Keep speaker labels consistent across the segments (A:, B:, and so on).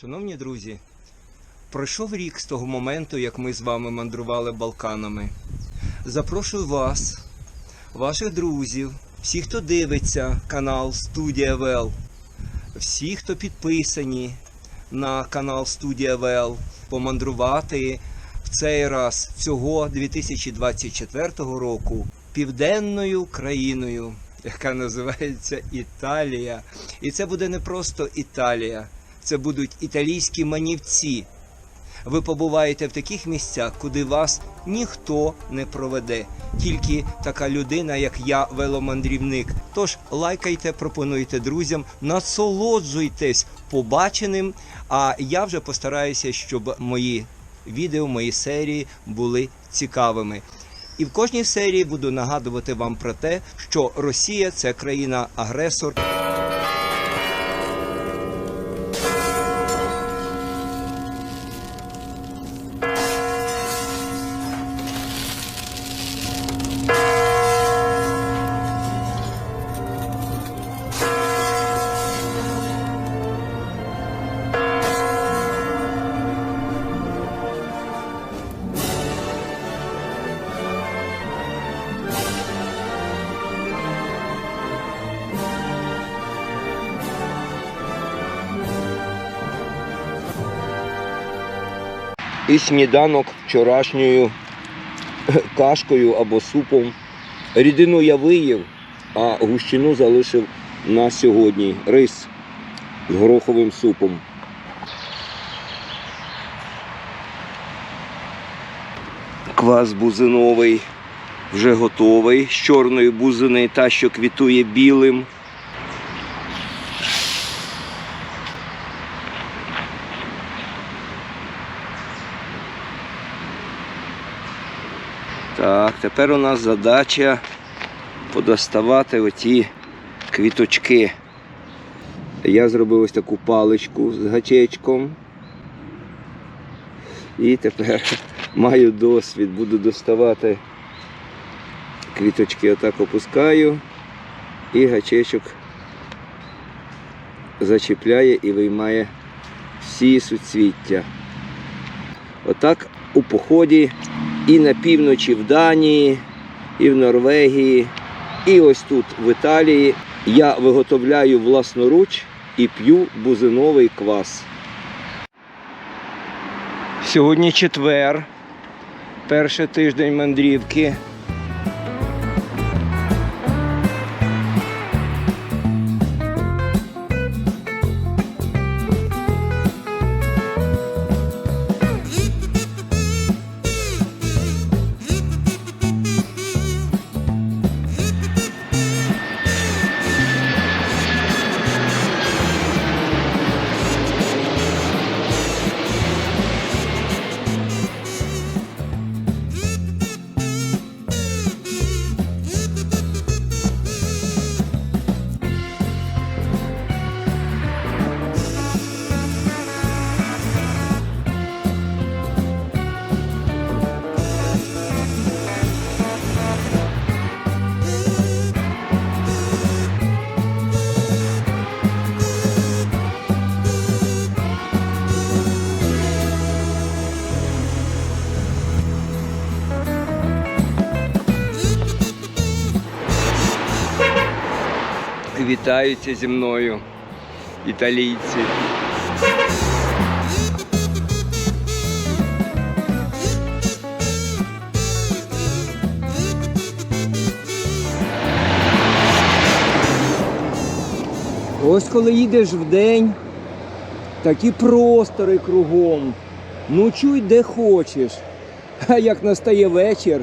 A: Шановні друзі, пройшов рік з того моменту, як ми з вами мандрували Балканами. Запрошую вас, ваших друзів, всіх, хто дивиться канал Студія ВЛ, всі, хто підписані на канал Студія ВЛ, помандрувати в цей раз цього 2024 року південною країною, яка називається Італія. І це буде не просто Італія, це будуть італійські манівці. Ви побуваєте в таких місцях, куди вас ніхто не проведе, тільки така людина, як я, веломандрівник. Тож лайкайте, пропонуйте друзям, насолоджуйтесь побаченим. А я вже постараюся, щоб мої відео, мої серії були цікавими. І в кожній серії буду нагадувати вам про те, що Росія це країна-агресор. І сніданок вчорашньою кашкою або супом. Рідину я виїв, а гущину залишив на сьогодні. Рис з гороховим супом. Квас бузиновий вже готовий. З чорної бузини та, що квітує білим. Так, тепер у нас задача подоставати оті квіточки. Я зробив ось таку паличку з гачечком. І тепер маю досвід, буду доставати квіточки, отак опускаю і гачечок зачіпляє і виймає всі суцвіття. Отак у поході і на півночі в Данії, і в Норвегії, і ось тут в Італії я виготовляю власноруч і п'ю бузиновий квас. Сьогодні четвер, перший тиждень мандрівки. Вітаються зі мною італійці. Ось коли їдеш в день, такі простори кругом. Ну чуй де хочеш. А як настає вечір,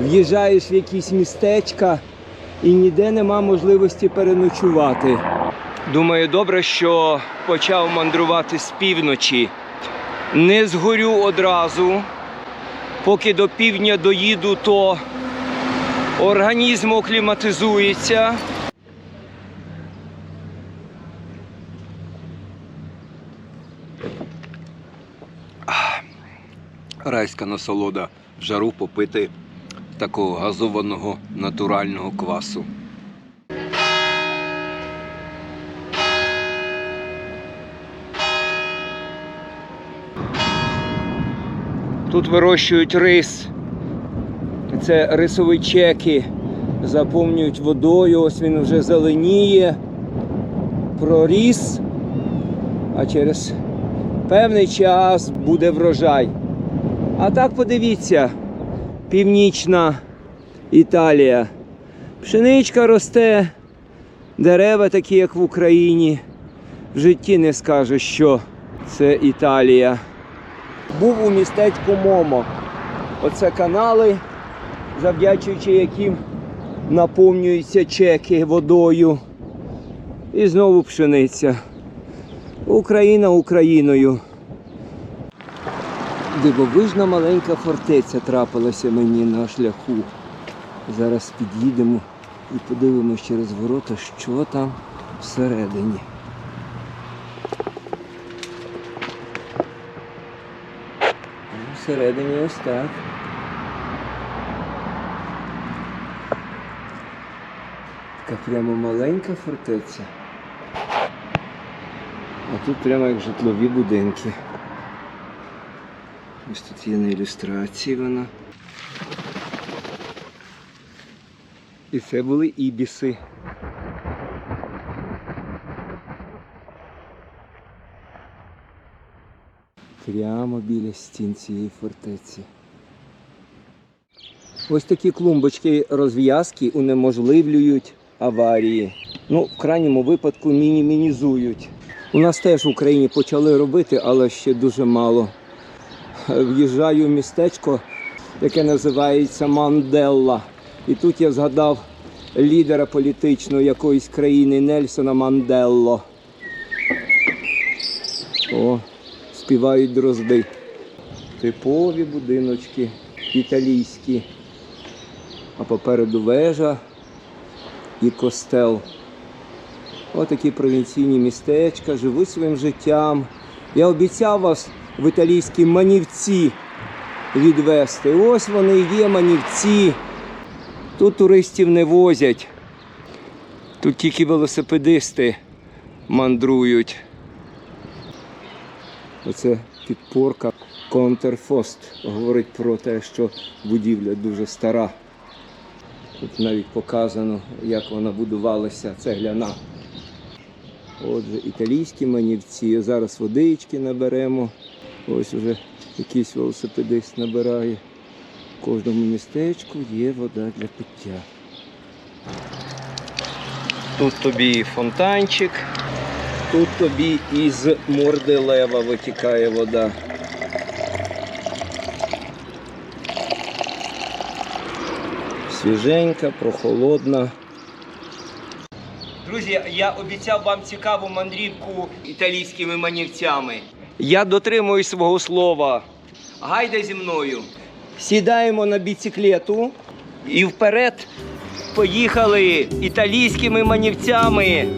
A: в'їжджаєш в якісь містечка і ніде нема можливості переночувати. Думаю, добре, що почав мандрувати з півночі. Не згорю одразу. Поки до півдня доїду, то організм окліматизується. Райська насолода в жару попити такого газованого натурального квасу. Тут вирощують рис, це рисові чеки, заповнюють водою, ось він вже зеленіє, проріс, а через певний час буде врожай. А так подивіться північна Італія. Пшеничка росте, дерева такі, як в Україні. В житті не скажеш, що це Італія. Був у містечку Момо. Оце канали, завдячуючи яким наповнюються чеки водою. І знову пшениця. Україна Україною. Дивовижна маленька фортеця трапилася мені на шляху. Зараз під'їдемо і подивимось через ворота, що там всередині. Ну, Всередині ось так. Така прямо маленька фортеця. А тут прямо як житлові будинки. Ось тут є на ілюстрації вона. І це були ібіси. Прямо біля стін цієї фортеці. Ось такі клумбочки розв'язки унеможливлюють аварії. Ну, в крайньому випадку мінімізують. У нас теж в Україні почали робити, але ще дуже мало. В'їжджаю в містечко, яке називається Манделла. І тут я згадав лідера політичного якоїсь країни Нельсона Манделло. О, співають дрозди. Типові будиночки італійські. А попереду вежа і костел. Отакі провінційні містечка, живуть своїм життям. Я обіцяв вас в італійські манівці відвести. Ось вони є манівці. Тут туристів не возять. Тут тільки велосипедисти мандрують. Оце підпорка Контерфост. Говорить про те, що будівля дуже стара. Тут навіть показано, як вона будувалася цегляна. Отже, італійські манівці. Зараз водички наберемо. Ось уже якийсь велосипедист набирає. В кожному містечку є вода для пиття. Тут тобі і фонтанчик, тут тобі із морди лева витікає вода. Свіженька, прохолодна. Друзі, я обіцяв вам цікаву мандрівку італійськими манівцями. Я дотримуюсь свого слова. Гайда зі мною. Сідаємо на біциклету і вперед поїхали італійськими манівцями.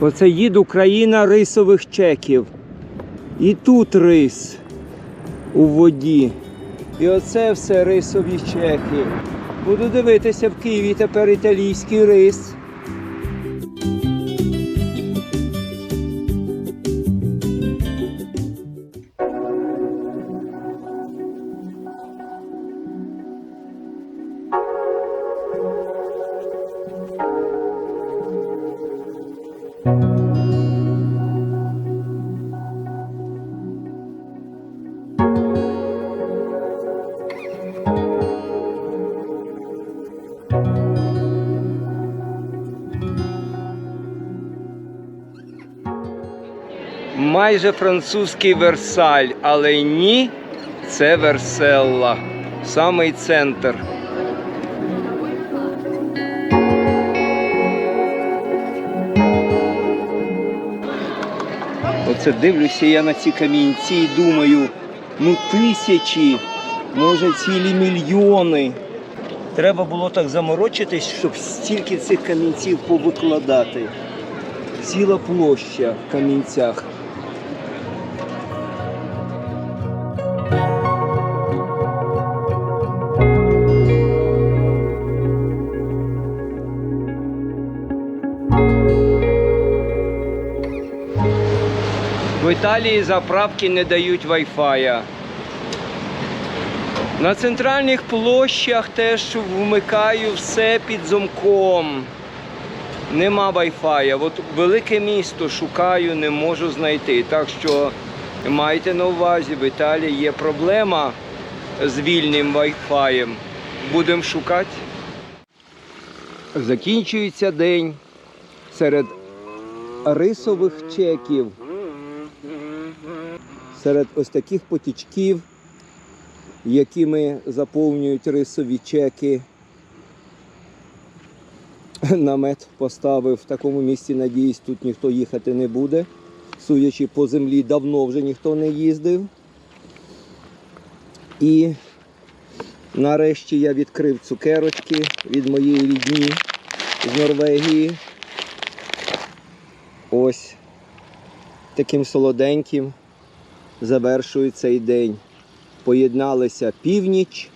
A: Оце їду країна рисових чеків. І тут рис у воді. І оце все рисові чеки. Буду дивитися в Києві тепер італійський рис. Майже французький Версаль, але ні, це Верселла. Самий центр. Оце дивлюся я на ці камінці і думаю, ну тисячі, може цілі мільйони. Треба було так заморочитись, щоб стільки цих камінців повикладати. Ціла площа в камінцях. Італії заправки не дають Wi-Fi. На центральних площах теж вмикаю все під замком. Нема Wi-Fi. От велике місто шукаю, не можу знайти. Так що майте на увазі, в Італії є проблема з вільним Wi-Fi. Будемо шукати. Закінчується день серед рисових чеків, серед ось таких потічків, якими заповнюють рисові чеки. Намет поставив в такому місці, надіюсь, тут ніхто їхати не буде. Судячи по землі, давно вже ніхто не їздив. І нарешті я відкрив цукерочки від моєї рідні з Норвегії. Ось таким солоденьким завершую цей день. Поєдналися північ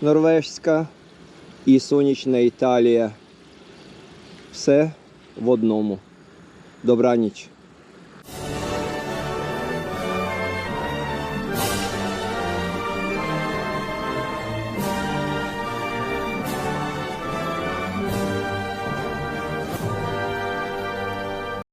A: норвежська і сонячна Італія. Все в одному. Добраніч.